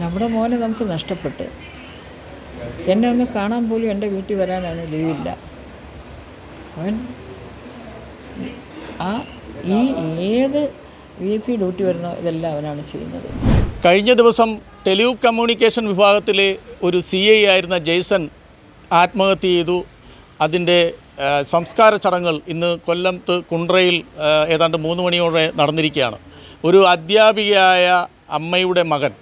നമ്മുടെ മോനെ നമുക്ക് നഷ്ടപ്പെട്ട്. എന്നെ ഒന്ന് കാണാൻ പോലും എന്റെ വീട്ടിൽ വരാനാണ് ലീവില്ല. അവൻ ആ ഈ ഏത് വി പി ഡ്യൂട്ടി വരുന്നോ ഇതെല്ലാം അവനാണ് ചെയ്യുന്നത്. കഴിഞ്ഞ ദിവസം ടെലിയു കമ്മ്യൂണിക്കേഷൻ വിഭാഗത്തിലെ ഒരു സി ഐ ആയിരുന്ന ജെയ്സൺ ആത്മഹത്യ ചെയ്തു. അതിന്റെ സംസ്കാര ചടങ്ങുകൾ ഇന്ന് കൊല്ലത്ത് കുണ്ട്രയിൽ ഏതാണ്ട് മൂന്ന് മണിയോടെ നടന്നിരിക്കുകയാണ്. ഒരു അധ്യാപികയായ അമ്മയുടെ മകൻ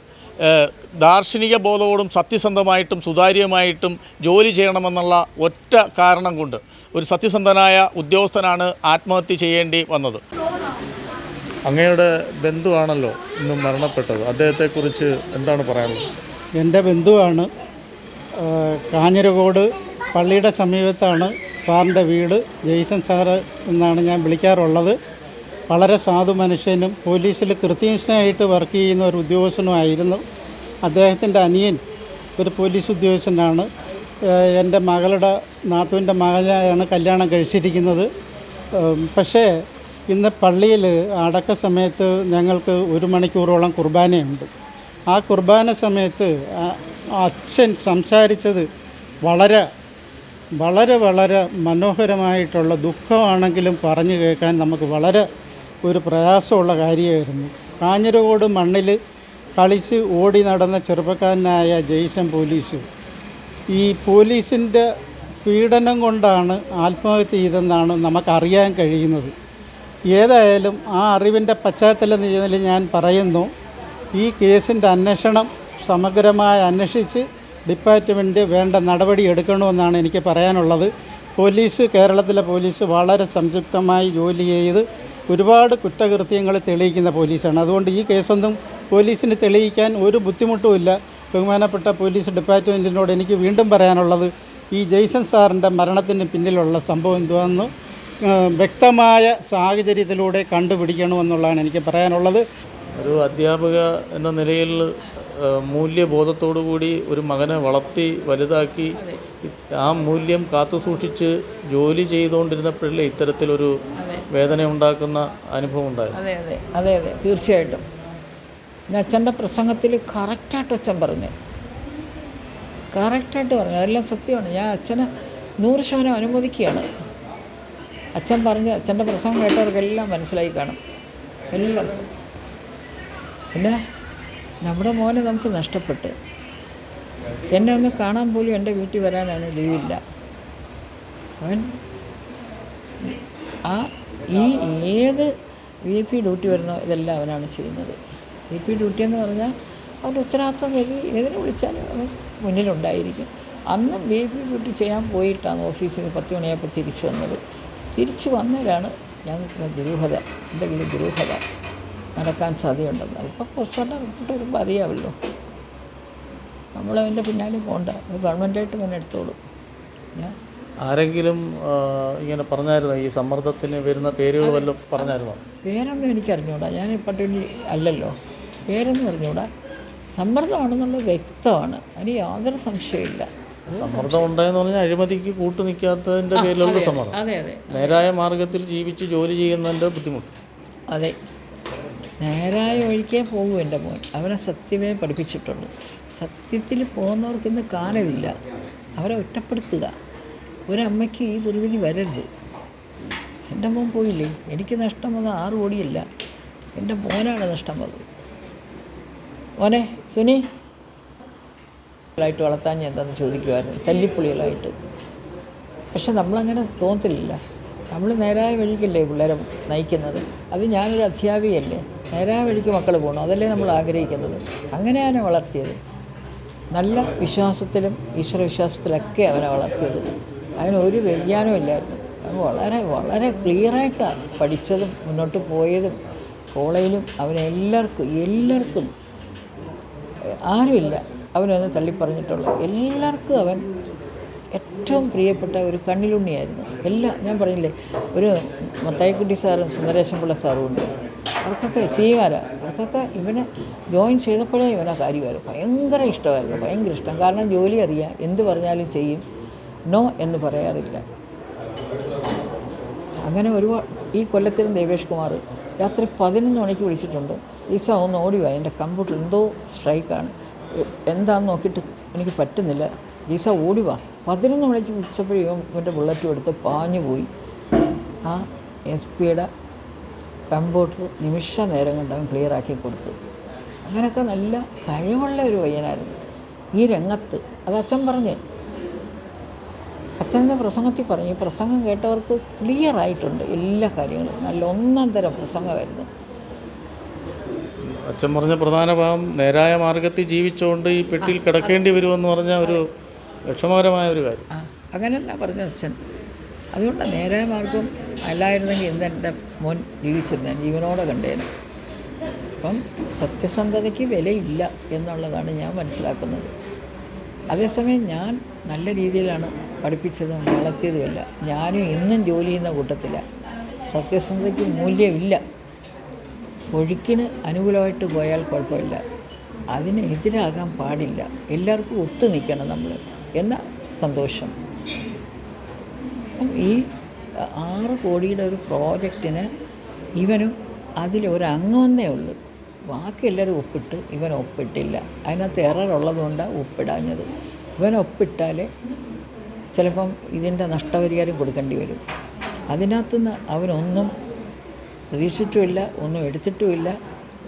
ദാർശനിക ബോധവോടും സത്യസന്ധമായിട്ടും സുതാര്യമായിട്ടും ജോലി ചെയ്യണമെന്നുള്ള ഒറ്റ കാരണം കൊണ്ട് ഒരു സത്യസന്ധനായ ഉദ്യോഗസ്ഥനാണ് ആത്മഹത്യ ചെയ്യേണ്ടി വന്നത്. അങ്ങയുടെ ബന്ധുവാണല്ലോ ഇന്ന് മരണപ്പെട്ടത്. അദ്ദേഹത്തെക്കുറിച്ച് എന്താണ് പറയാനുള്ളത്? എന്റെ ബന്ധുവാണ് കാഞ്ഞിരകോട് പള്ളിയുടെ സമീപത്താണ് സാറിന്റെ വീട്. ജെയ്സൺ സാറ് എന്നാണ് ഞാൻ വിളിക്കാറുള്ളത്. വളരെ സാധു മനുഷ്യനും പോലീസിൽ കൃത്യനിഷ്ഠനായിട്ട് വർക്ക് ചെയ്യുന്ന ഒരു ഉദ്യോഗസ്ഥനുമായിരുന്നു. അദ്ദേഹത്തിന്റെ അനിയൻ ഒരു പോലീസ് ഉദ്യോഗസ്ഥനാണ്. എന്റെ മകളുടെ നാത്തുവിന്റെ മകളെയാണ് കല്യാണം കഴിച്ചിരിക്കുന്നത്. പക്ഷേ ഇന്ന് പള്ളിയിൽ അടക്ക സമയത്ത് ഞങ്ങൾക്ക് ഒരു മണിക്കൂറോളം കുർബാനയുണ്ട്. ആ കുർബാന സമയത്ത് അച്ഛൻ സംസാരിച്ചത് വളരെ വളരെ വളരെ മനോഹരമായിട്ടുള്ള ദുഃഖമാണെങ്കിലും പറഞ്ഞു കേൾക്കാൻ നമുക്ക് വളരെ ഒരു പ്രയാസമുള്ള കാര്യമായിരുന്നു. കാഞ്ഞിരകോട് മണ്ണിൽ കളിച്ച് ഓടി നടന്ന ചെറുപ്പക്കാരനായ ജെയ്സൺ പോലീസ്. ഈ പോലീസിന്റെ പീഡനം കൊണ്ടാണ് ആത്മഹത്യ ചെയ്തെന്നാണ് നമുക്കറിയാൻ കഴിയുന്നത്. ഏതായാലും ആ അറിവിന്റെ പശ്ചാത്തലത്തിൽ ഞാൻ പറയുന്നു ഈ കേസിന്റെ അന്വേഷണം സമഗ്രമായി അന്വേഷിച്ച് ഡിപ്പാർട്ട്മെന്റ് വേണ്ട നടപടി എടുക്കണമെന്നാണ് എനിക്ക് പറയാനുള്ളത്. പോലീസ് കേരളത്തിലെ പോലീസ് വളരെ സംയുക്തമായി ജോലി ചെയ്ത് ഒരുപാട് കുറ്റകൃത്യങ്ങൾ തെളിയിക്കുന്ന പോലീസാണ്. അതുകൊണ്ട് ഈ കേസൊന്നും പോലീസിന് തെളിയിക്കാൻ ഒരു ബുദ്ധിമുട്ടുമില്ല ബഹുമാനപ്പെട്ട പോലീസ് ഡിപ്പാർട്ട്മെന്റിനോട് എനിക്ക് വീണ്ടും പറയാനുള്ളത് ഈ ജെയ്സൺ സാറിന്റെ മരണത്തിന് പിന്നിലുള്ള സംഭവം എന്തുവാണെന്ന് വ്യക്തമായ സാഹചര്യത്തിലൂടെ കണ്ടുപിടിക്കണമെന്നുള്ളതാണ് എനിക്ക് പറയാനുള്ളത്. ഒരു അധ്യാപക എന്ന നിലയിൽ മൂല്യബോധത്തോടു കൂടി ഒരു മകനെ വളർത്തി വലുതാക്കി ആ മൂല്യം കാത്തു സൂക്ഷിച്ച് ജോലി ചെയ്തുകൊണ്ടിരുന്നപ്പോഴല്ലേ ഇത്തരത്തിലൊരു വേദന ഉണ്ടാക്കുന്ന അനുഭവം ഉണ്ടായത്? അതെ അതെ. അതെ അതെ. തീർച്ചയായിട്ടും. അച്ഛന്റെ പ്രസംഗത്തിൽ കറക്റ്റായിട്ട് അച്ഛൻ പറഞ്ഞു. കറക്റ്റായിട്ട് പറഞ്ഞു. അതെല്ലാം സത്യമാണ്. ഞാൻ അച്ഛനെ നൂറ് ശതമാനം അനുമോദിക്കുകയാണ്. അച്ഛൻ പറഞ്ഞ് അച്ഛന്റെ പ്രസംഗം കേട്ടവർക്കെല്ലാം മനസ്സിലായി കാണും. എല്ലാവർക്കും പിന്നെ നമ്മുടെ മോനെ നമുക്ക് നഷ്ടപ്പെട്ട്. എന്നെ ഒന്ന് കാണാൻ പോലും എന്റെ വീട്ടിൽ വരാനാണ് ലീവില്ല. അവൻ ആ ഈ ഏത് വി പി ഡ്യൂട്ടി വരുന്നോ ഇതെല്ലാം അവനാണ് ചെയ്യുന്നത്. വി പി ഡ്യൂട്ടി എന്ന് പറഞ്ഞാൽ അവന്റെ ഉത്തരവാദിത്വം നൽകി ഏതിനെ വിളിച്ചാലും അവൻ മുന്നിലുണ്ടായിരിക്കും. അന്നും ബി പി ഡ്യൂട്ടി ചെയ്യാൻ പോയിട്ടാണ് ഓഫീസിൽ നിന്ന് പത്ത് മണിയായപ്പോൾ തിരിച്ചു വന്നത്. തിരിച്ചു വന്നതിലാണ് ഞങ്ങൾക്ക് ദുരൂഹത എന്തെങ്കിലും ദുരൂഹത നടക്കാൻ സാധ്യതയുണ്ടെന്ന്. അതിപ്പോൾ പോസ്റ്റ്മോർട്ടം റിപ്പോർട്ട് വരുമ്പോൾ അറിയാമല്ലോ. നമ്മളതിന്റെ പിന്നാലെ പോകണ്ട. അത് ഗവൺമെന്റായിട്ട് തന്നെ എടുത്തോളൂ. ഞാൻ ആരെങ്കിലും ഇങ്ങനെ പറഞ്ഞായിരുന്നോ? ഈ സമ്മർദ്ദത്തിന് വരുന്ന പേരുകൾ വല്ലതും പറഞ്ഞായിരുന്നോ? പേരൊന്നും എനിക്കറിഞ്ഞൂടാ. ഞാൻ പട്ടിണി അല്ലല്ലോ. പേരൊന്നും പറഞ്ഞുകൂടാ? സമ്മർദ്ദമാണെന്നുള്ളത് വ്യക്തമാണ്. അതിന് യാതൊരു സംശയമില്ല സമ്മർദ്ദം ഉണ്ടായെന്ന് പറഞ്ഞാൽ അഴിമതിക്ക് കൂട്ടു നിൽക്കാത്തതിന്റെ പേരിലുള്ള സമ്മർദ്ദം. അതെ അതെ നേരായ മാർഗത്തിൽ ജീവിച്ച് ജോലി ചെയ്യുന്നതിന്റെ ബുദ്ധിമുട്ട്. അതെ. നേരായ വഴിക്കേ പോകൂ എന്റെ മോൻ. അവനെ സത്യമേ പഠിപ്പിച്ചിട്ടുള്ളൂ സത്യത്തിൽ പോകുന്നവർക്ക് ഇന്ന് കാലമില്ല. അവരെ ഒറ്റപ്പെടുത്തുക. ഒരമ്മയ്ക്ക് ഈ ദുർവിധി വരരുത്. എന്റെ മോൻ പോയില്ലേ? എനിക്ക് നഷ്ടം വന്നത് ആറ് കോടിയല്ല. എന്റെ മോനാണ് നഷ്ടം വന്നത്. മോനെ സുനി. ായിട്ട് വളർത്താൻ ഞാൻ എന്താന്ന് ചോദിക്കുമായിരുന്നു തല്ലിപ്പുളികളായിട്ട് പക്ഷെ നമ്മളങ്ങനെ തോന്നത്തില്ല. നമ്മൾ നേരായ വഴിക്കല്ലേ പിള്ളേരെ നയിക്കുന്നത്? അത് ഞാനൊരു അധ്യാപികയല്ലേ. നേരായ വഴിക്ക് മക്കൾ പോകണം. അതല്ലേ നമ്മൾ ആഗ്രഹിക്കുന്നത്. അങ്ങനെയാണ് വളർത്തിയത്. നല്ല വിശ്വാസത്തിലും ഈശ്വരവിശ്വാസത്തിലൊക്കെ അവനെ വളർത്തിയത്. അതിന് ഒരു വ്യതിയാനവും ഇല്ലായിരുന്നു. അവൻ വളരെ വളരെ ക്ലിയറായിട്ടാണ് പഠിച്ചതും മുന്നോട്ട് പോയതും. കോളേജിലും അവനെല്ലാവർക്കും എല്ലാവർക്കും ആരുമില്ല. അവനൊന്ന് തള്ളിപ്പറഞ്ഞിട്ടുള്ള എല്ലാവർക്കും അവൻ ഏറ്റവും പ്രിയപ്പെട്ട ഒരു കണ്ണിലുണ്ണിയായിരുന്നു. എല്ലാ ഞാൻ പറഞ്ഞില്ലേ ഒരു മത്തായിക്കുട്ടി സാറും സുന്ദരേശൻ പിള്ള സാറും ഉണ്ട്. അവർക്കൊക്കെ സീമാരാ. അവർക്കൊക്കെ ഇവനെ ജോയിൻ ചെയ്തപ്പോഴേ ഇവനെ കാര്യമായിരുന്നു ഭയങ്കര ഇഷ്ടമായിരുന്നു. ഭയങ്കര ഇഷ്ടം. കാരണം ജോലി അറിയാം. എന്ത് പറഞ്ഞാലും ചെയ്യും. നോ എന്ന് പറയാറില്ല. അങ്ങനെ ഒരുപാട് ഈ കൊല്ലത്തിലും ദേവേഷ് കുമാർ രാത്രി പതിനൊന്ന് മണിക്ക് വിളിച്ചിട്ടുണ്ട്. ഈച്ച ഒന്ന് ഓടി വാ. എന്റെ കമ്പ്യൂട്ടർ എന്തോ സ്ട്രൈക്കാണ്. എന്താണെന്ന് നോക്കിയിട്ട് എനിക്ക് പറ്റുന്നില്ല. ജീസ ഓടി വാ. പതിനൊന്ന് മണിക്ക് വിളിച്ചപ്പോഴും എന്റെ ബുള്ളറ്റും എടുത്ത് പാഞ്ഞു പോയി. ആ എസ് പിയുടെ കമ്പ്യൂട്ടർ നിമിഷ നേരം കൊണ്ട് ക്ലിയർ ആക്കി കൊടുത്തു. അങ്ങനെയൊക്കെ നല്ല കഴിവുള്ള ഒരു പയ്യനായിരുന്നു. ഈ രംഗത്ത് അത് അച്ഛൻ പറഞ്ഞ്. അച്ഛന്റെ പ്രസംഗത്തിൽ പറഞ്ഞു. ഈ പ്രസംഗം കേട്ടവർക്ക് ക്ലിയറായിട്ടുണ്ട് എല്ലാ കാര്യങ്ങളും. നല്ല ഒന്നാം തരം പ്രസംഗമായിരുന്നു. അച്ഛൻ പറഞ്ഞ പ്രധാന ഭാഗം നേരായ മാർഗത്തിൽ ജീവിച്ചുകൊണ്ട് ഈ പെട്ടിയിൽ കിടക്കേണ്ടി വരുമെന്ന് പറഞ്ഞ ഒരു വിഷമകരമായ ഒരു കാര്യം. അങ്ങനെയല്ല പറഞ്ഞ അച്ഛൻ. അതുകൊണ്ട് നേരായ മാർഗം അല്ലായിരുന്നെങ്കിൽ ഇന്ന് എന്റെ മോൻ ജീവിച്ചിരുന്ന. ജീവനോടെ കണ്ടേനെ. അപ്പം സത്യസന്ധതയ്ക്ക് വിലയില്ല എന്നുള്ളതാണ് ഞാൻ മനസ്സിലാക്കുന്നത്. അതേസമയം ഞാൻ നല്ല രീതിയിലാണ് പഠിപ്പിച്ചതും വളർത്തിയതുമല്ല. ഞാനും ഇന്നും ജോലി ചെയ്യുന്ന കൂട്ടത്തിലാണ്. സത്യസന്ധതയ്ക്ക് മൂല്യമില്ല. ഒഴുക്കിന് അനുകൂലമായിട്ട് പോയാൽ കുഴപ്പമില്ല. അതിന് എതിരാകാൻ പാടില്ല. എല്ലാവർക്കും ഒത്തു നിൽക്കണം നമ്മൾ. എന്ന സന്തോഷം. ഈ ആറ് കോടിയുടെ ഒരു പ്രോജക്റ്റിന് ഇവനും അതിലൊരംഗമെന്നേ ഉള്ളൂ. ബാക്കി എല്ലാവരും ഒപ്പിട്ട് ഇവൻ ഒപ്പിട്ടില്ല. അതിനകത്ത് എററുള്ളതുകൊണ്ടാണ് ഒപ്പിടാഞ്ഞത്. ഇവൻ ഒപ്പിട്ടാലേ ചിലപ്പം ഇതിന്റെ നഷ്ടപരിഹാരം കൊടുക്കേണ്ടി വരും. അതിനകത്തുനിന്ന് അവനൊന്നും പ്രതീക്ഷിച്ചിട്ടുമില്ല ഒന്നും എടുത്തിട്ടുമില്ല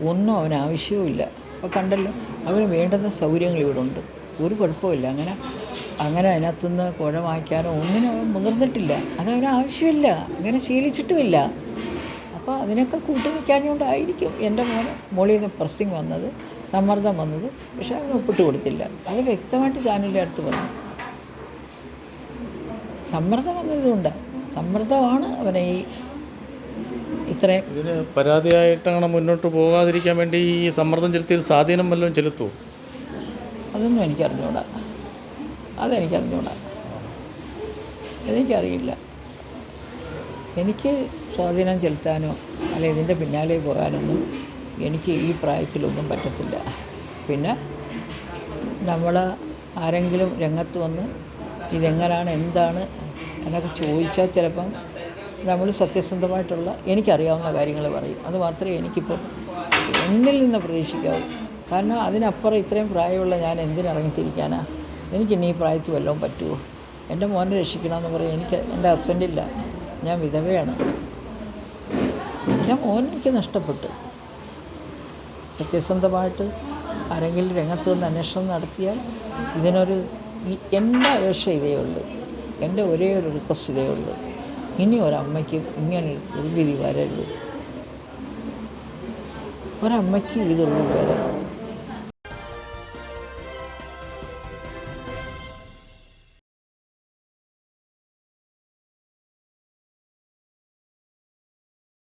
ഒന്നും അവന് ആവശ്യവുമില്ല. അപ്പോൾ കണ്ടല്ലോ അവന് വേണ്ടുന്ന സൗകര്യങ്ങൾ ഇവിടെ ഉണ്ട്. ഒരു കുഴപ്പമില്ല അങ്ങനെ അങ്ങനെ അതിനകത്തുനിന്ന് കുഴ വാങ്ങിക്കാനോ ഒന്നിനും അവൻ മുതിർന്നിട്ടില്ല. അതവന് ആവശ്യമില്ല. അങ്ങനെ ശീലിച്ചിട്ടുമില്ല. അപ്പോൾ അതിനൊക്കെ കൂട്ടി നിൽക്കാഞ്ഞുകൊണ്ടായിരിക്കും എന്റെ മോൻ മോളിൽ നിന്ന് പ്രസ്സിങ് വന്നത് സമ്മർദ്ദം വന്നത്. പക്ഷേ അവന് ഒപ്പിട്ട് കൊടുത്തില്ല. അത് വ്യക്തമായിട്ട് ചാനലിന്റെ അടുത്ത് പറഞ്ഞു. സമ്മർദ്ദം വന്നതുകൊണ്ടാണ് സമ്മർദ്ദമാണ് അവനെ ഈ ഇത്രയും ഇതിന് പരാതിയായിട്ടങ്ങനെ മുന്നോട്ട് പോകാതിരിക്കാൻ വേണ്ടി ഈ സമ്മർദ്ദം ചെലുത്തിയ സ്വാധീനം വല്ലതും ചെലുത്തുമോ അതൊന്നും എനിക്കറിഞ്ഞൂടാ. അതെനിക്കറിഞ്ഞൂടാ. എനിക്കറിയില്ല എനിക്ക് സ്വാധീനം ചെലുത്താനോ അല്ല ഇതിന്റെ പിന്നാലെ പോകാനൊന്നും എനിക്ക് ഈ പ്രായത്തിലൊന്നും പറ്റത്തില്ല. പിന്നെ നമ്മൾ ആരെങ്കിലും രംഗത്ത് വന്ന് ഇതെങ്ങനെയാണ് എന്താണ് എന്നൊക്കെ ചോദിച്ചാൽ ചിലപ്പം നമ്മൾ സത്യസന്ധമായിട്ടുള്ള എനിക്കറിയാവുന്ന കാര്യങ്ങൾ പറയും. അത് മാത്രമേ എനിക്കിപ്പോൾ എന്നിൽ നിന്ന് പ്രതീക്ഷിക്കാവൂ. കാരണം അതിനപ്പുറം ഇത്രയും പ്രായമുള്ള ഞാൻ എന്തിനിറങ്ങിത്തിരിക്കാനാ? എനിക്കിനി ഈ പ്രായത്തിൽ വല്ലതും പറ്റുമോ എന്റെ മോനെ രക്ഷിക്കണമെന്ന് പറയും എനിക്ക് എന്റെ ഹസ്ബൻഡില്ല. ഞാൻ വിധവയാണ്. എന്റെ മോൻ എനിക്ക് നഷ്ടപ്പെട്ടു. സത്യസന്ധമായിട്ട് ആരെങ്കിലും രംഗത്ത് നിന്ന് അന്വേഷണം നടത്തിയാൽ ഇതിനൊരു എന്റെ അപേക്ഷ ഇതേ ഉള്ളൂ. എന്റെ ഒരേ ഒരു റിക്വസ്റ്റ് ഇതേ ഉള്ളൂ. ഇനി ഒരമ്മയ്ക്കും ഇങ്ങനെ ഒരു വിധി വരരുത് ഒരമ്മയ്ക്കും ഇതുള്ളൂ വരരുത്